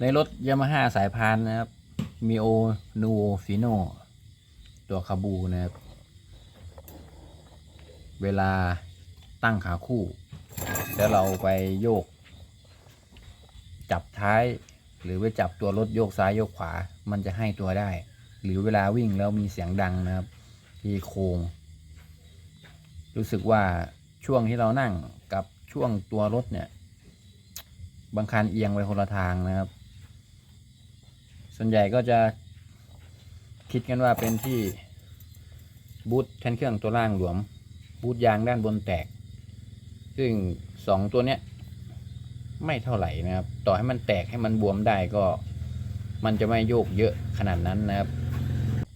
ในรถยามาฮ่าสายพานนะครับมีโอนูฟิโนตัวคาบูนะครับ เวลาตั้งขาคู่ แล้วเราไปโยก จับท้าย หรือไปจับตัวรถโยกซ้ายโยกขวา มันจะให้ตัวได้ หรือเวลาวิ่งแล้วมีเสียงดังนะครับ ที่โคง รู้สึกว่าช่วงที่เรานั่งกับช่วงตัวรถเนี่ย บางคันเอียงไปคนละทางนะครับ ส่วนใหญ่ก็จะคิดกันว่าเป็นที่บูทแทนเครื่องตัวล่างหลวม บูทยางด้านบนแตก ซึ่งสองตัวเนี้ยไม่เท่าไหร่นะครับ ต่อให้มันแตกให้มันบวมได้ก็มันจะไม่โยกเยอะขนาดนั้นนะครับ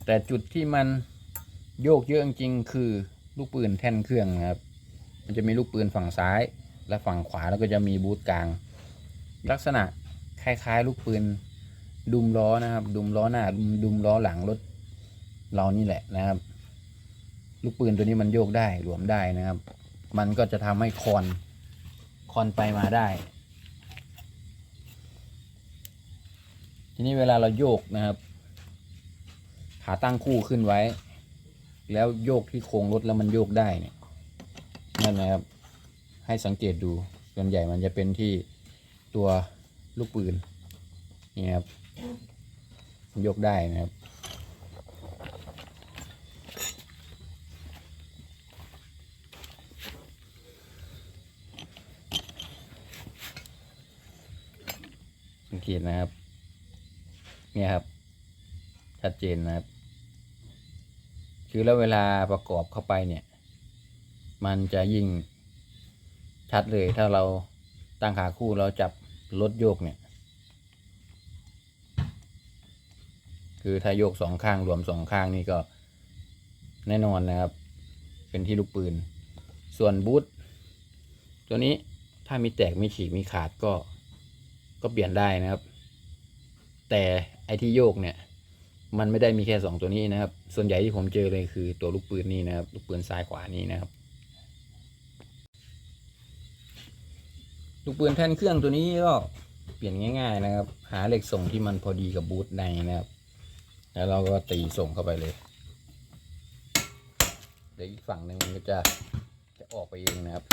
แต่จุดที่มันโยกเยอะจริงๆคือลูกปืนแท่นเครื่องนะครับ มันจะมีลูกปืนฝั่งซ้ายและฝั่งขวาแล้วก็จะมีบูทกลาง ลักษณะคล้ายๆ ลูกปืน ดุมล้อนะครับ ดุมล้อหน้าดุมล้อหลังรถเรานี่แหละนะครับ ลูกปืนตัวนี้มันโยกได้หลวมได้นะครับ มันก็จะทำให้คอนคอนไปมาได้ ทีนี้เวลาเราโยกนะครับขาตั้งคู่ขึ้นไว้ แล้วโยกที่โครงรถแล้วมันโยกได้เนี่ยนั่นนะครับ ให้สังเกตดูส่วนใหญ่มันจะเป็นที่ตัวลูกปืน นี่ครับ ยกได้นะครับ สังเกตนะครับ เนี่ยครับ ชัดเจนนะครับ คือแล้วเวลาประกอบเข้าไปเนี่ย มันจะยิ่งชัดเลยถ้าเราตั้งขาคู่เราจับรถโยกเนี่ย คือถ้าโยกสองข้างรวมสองข้างนี่ก็แน่นอนนะครับ เป็นที่ลูกปืน ส่วนบูทตัวนี้ถ้ามีแตกมีฉีกมีขาดก็ก็เปลี่ยนได้นะครับ แต่ไอที่โยกเนี่ย มันไม่ได้มีแค่สองตัวนี้นะครับ ส่วนใหญ่ที่ผมเจอเลยคือตัวลูกปืนนี่นะครับ ลูกปืนซ้ายขวานี่นะครับ ลูกปืนแท่นเครื่องตัวนี้ก็เปลี่ยนง่าย ๆ นะครับ หาเหล็กส่งที่มันพอดีกับบูทในนะครับ แล้วเราก็ตีส่งเข้าไปเลยเดี๋ยวอีกฝั่งหนึ่งมันก็จะจะออกไปเองนะครับ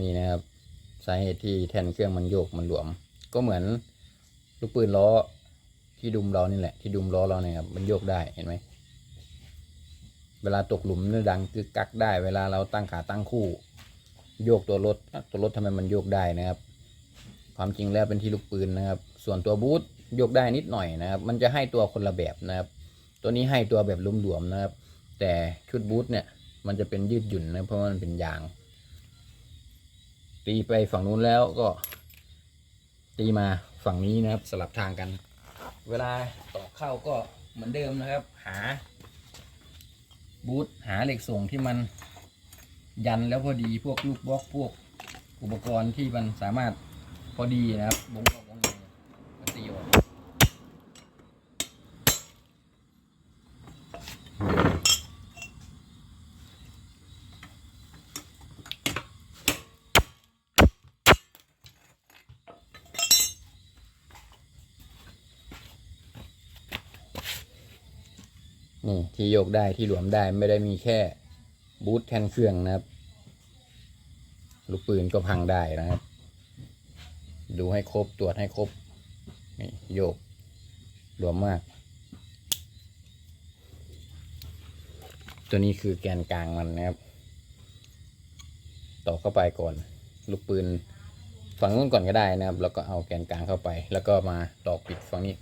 นี่นะครับ สาเหตุที่แทนเครื่องมันโยกมันหลวม ก็เหมือนลูกปืนล้อ ที่ดุมเรานี่แหละ ที่ดุมล้อเราเนี่ยครับมันโยกได้เห็นไหมเวลาตกหลุมเนี่ยดังกึกกักได้ เวลาเราตั้งขาตั้งคู่ โยกตัวรถตัวรถทำไมมันโยกได้นะครับ ความจริงแล้วเป็นที่ลูกปืนนะครับ ส่วนตัวบูทโยกได้นิดหน่อยนะครับ มันจะให้ตัวคนละแบบนะครับ ตัวนี้ให้ตัวแบบหลวมๆนะครับ แต่ชุดบูทเนี่ย มันจะเป็นยืดหยุ่นนะเพราะว่ามันเป็นยาง ตีไปฝั่งนู้นแล้วก็ ตีมาฝั่งนี้นะครับสลับทางกัน เวลาต่อเข้าก็เหมือนเดิมนะครับ หา บูทหาเหล็กส่งที่มันยันแล้วพอดีพวกลูกบล็อกพวกอุปกรณ์ที่มันสามารถพอดีนะครับวงออกวงในก็ตีออก นี่ที่โยกได้ที่หลวมได้ไม่ได้มีแค่บูทแทนเครื่องนะครับ ลูกปืนก็พังได้นะครับ ดูให้ครบตรวจให้ครบนี่โยกหลวมมาก ตัวนี้คือแกนกลางมันนะครับต่อเข้าไปก่อน ลูกปืนฝั่งนู้นก่อนก็ได้นะครับ แล้วก็เอาแกนกลางเข้าไป แล้วก็มาตอกปิดฝั่งนี้